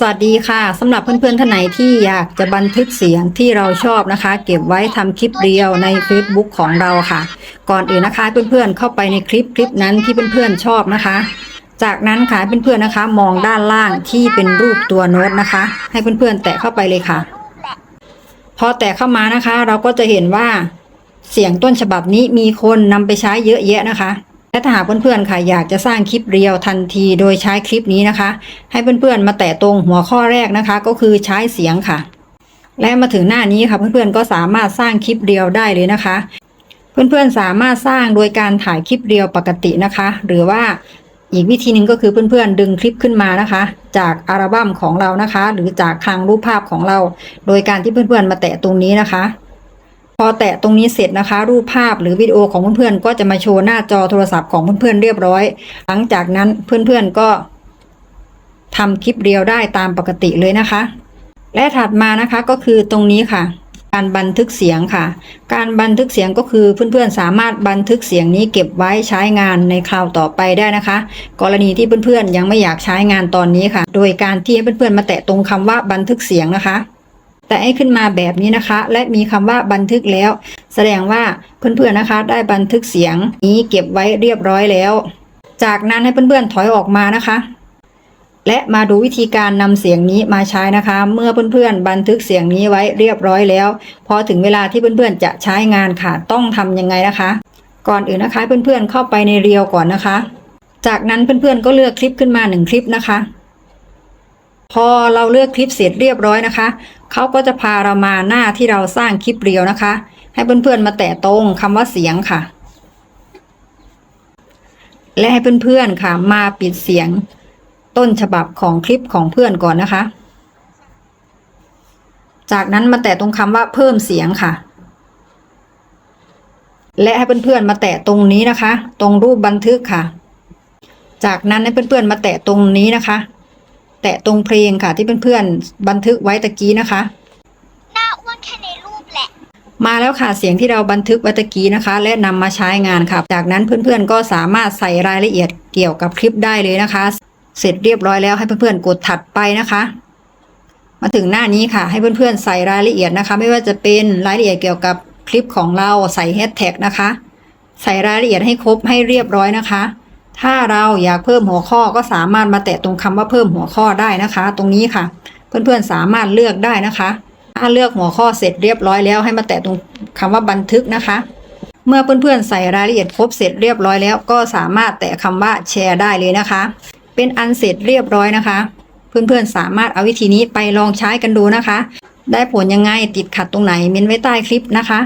สวัสดีค่ะสำหรับเพื่อนๆท่านไหนที่อยากจะบันทึกเสียงที่เราชอบนะคะ เก็บไว้ทำคลิปเรียวใน Facebook ของเราค่ะ ก่อนอื่นนะคะ เพื่อนๆเข้าไปในคลิปคลิปนั้นที่เพื่อนๆชอบนะคะ จากนั้นค่ะเพื่อนๆนะคะ มองด้านล่างที่เป็นรูปตัวโน้ตนะคะ ให้เพื่อนๆแตะเข้าไปเลยค่ะ พอแตะเข้ามานะคะ เราก็จะเห็นว่าเสียงต้นฉบับนี้มีคนนำไปใช้เยอะแยะนะคะ และถ้าหากเพื่อนๆค่ะอยากจะสร้างคลิปเรียวทันที โดยใช้คลิปนี้นะคะ ให้เพื่อนๆมาแตะตรงหัวข้อแรกนะคะ ก็คือใช้เสียงค่ะ และมาถึงหน้านี้ค่ะเพื่อนๆก็สามารถสร้างคลิปเรียวได้เลยนะคะ เพื่อนๆสามารถสร้างโดยการถ่ายคลิปเรียวปกตินะคะ หรือว่าอีกวิธีหนึ่งก็คือเพื่อนๆ ดึงคลิปขึ้นมานะคะ จากอัลบั้มของเรานะคะ หรือจากคลังรูปภาพของเรา โดยการที่เพื่อนๆมาแตะตรงนี้นะคะ พอแตะตรงนี้เสร็จนะคะ รูปภาพหรือวิดีโอของเพื่อนๆก็จะมาโชว์หน้าจอโทรศัพท์ของเพื่อนๆเรียบร้อย หลังจากนั้นเพื่อนๆก็ทำคลิปเรียวได้ตามปกติเลยนะคะ และถัดมานะคะก็คือตรงนี้ค่ะ การบันทึกเสียงค่ะ การบันทึกเสียงก็คือเพื่อนๆสามารถบันทึกเสียงนี้เก็บไว้ใช้งานในคราวต่อไปได้นะคะ กรณีที่เพื่อนๆยังไม่อยากใช้งานตอนนี้ค่ะ โดยการที่เพื่อนๆมาแตะตรงคำว่าบันทึกเสียงนะคะ แต่ให้ขึ้นมาแบบนี้นะคะ และมีคำว่าบันทึกแล้ว แสดงว่าเพื่อนๆนะคะ ได้บันทึกเสียงนี้เก็บไว้เรียบร้อยแล้ว จากนั้นให้เพื่อนๆถอยออกมานะคะ และมาดูวิธีการนำเสียงนี้มาใช้นะคะ เมื่อเพื่อนๆบันทึกเสียงนี้ไว้เรียบร้อยแล้ว พอถึงเวลาที่เพื่อนๆจะใช้งานค่ะต้องทำยังไงนะคะ ก่อนอื่นนะคะ เพื่อนๆเข้าไปในเรียวก่อนนะคะ จากนั้นเพื่อนๆก็เลือกคลิปขึ้นมาหนึ่งคลิปนะคะพอเราเลือกคลิปเสร็จเรียบร้อยนะคะ เขาก็จะพาเรามาหน้าที่เราสร้างคลิปเรียวนะคะ ให้เพื่อนๆมาแตะตรงคำว่าเสียงค่ะ และให้เพื่อนๆค่ะ มาปิดเสียงต้นฉบับของคลิปของเพื่อนก่อนนะคะ จากนั้นมาแตะตรงคำว่าเพิ่มเสียงค่ะ และให้เพื่อนๆมาแตะตรงนี้นะคะ ตรงรูปบันทึกค่ะ จากนั้นให้เพื่อนๆมาแตะตรงนี้นะคะ แตะตรงเพลงค่ะ ที่เพื่อนๆบันทึกไว้ตะกี้นะคะหน้าอ้วนแค่ในรูปแหละ มาแล้วค่ะเสียงที่เราบันทึกไว้ตะกี้นะคะ และนำมาใช้งานค่ะ จากนั้นเพื่อนๆก็สามารถใส่รายละเอียดเกี่ยวกับคลิปได้เลยนะคะ เสร็จเรียบร้อยแล้วให้เพื่อนๆกดถัดไปนะคะมาถึงหน้านี้ค่ะ ให้เพื่อนๆใส่รายละเอียดนะคะ ไม่ว่าจะเป็นรายละเอียดเกี่ยวกับคลิปของเราใส่แฮชแท็กนะคะ ใส่รายละเอียดให้ครบให้เรียบร้อยนะคะ ถ้าเราอยากเพิ่มหัวข้อก็สามารถมาแตะตรงคำว่าเพิ่มหัวข้อได้นะคะ ตรงนี้ค่ะ เพื่อนๆสามารถเลือกได้นะคะ ถ้าเลือกหัวข้อเสร็จเรียบร้อยแล้ว ให้มาแตะตรงคำว่าบันทึกนะคะ เมื่อเพื่อนๆใส่รายละเอียดครบเสร็จเรียบร้อยแล้ว ก็สามารถแตะคำว่าแชร์ได้เลยนะคะ เป็นอันเสร็จเรียบร้อยนะคะ เพื่อนๆสามารถเอาวิธีนี้ไปลองใช้กันดูนะคะ ได้ผลยังไงติดขัดตรงไหนเม้นไว้ใต้คลิปนะคะ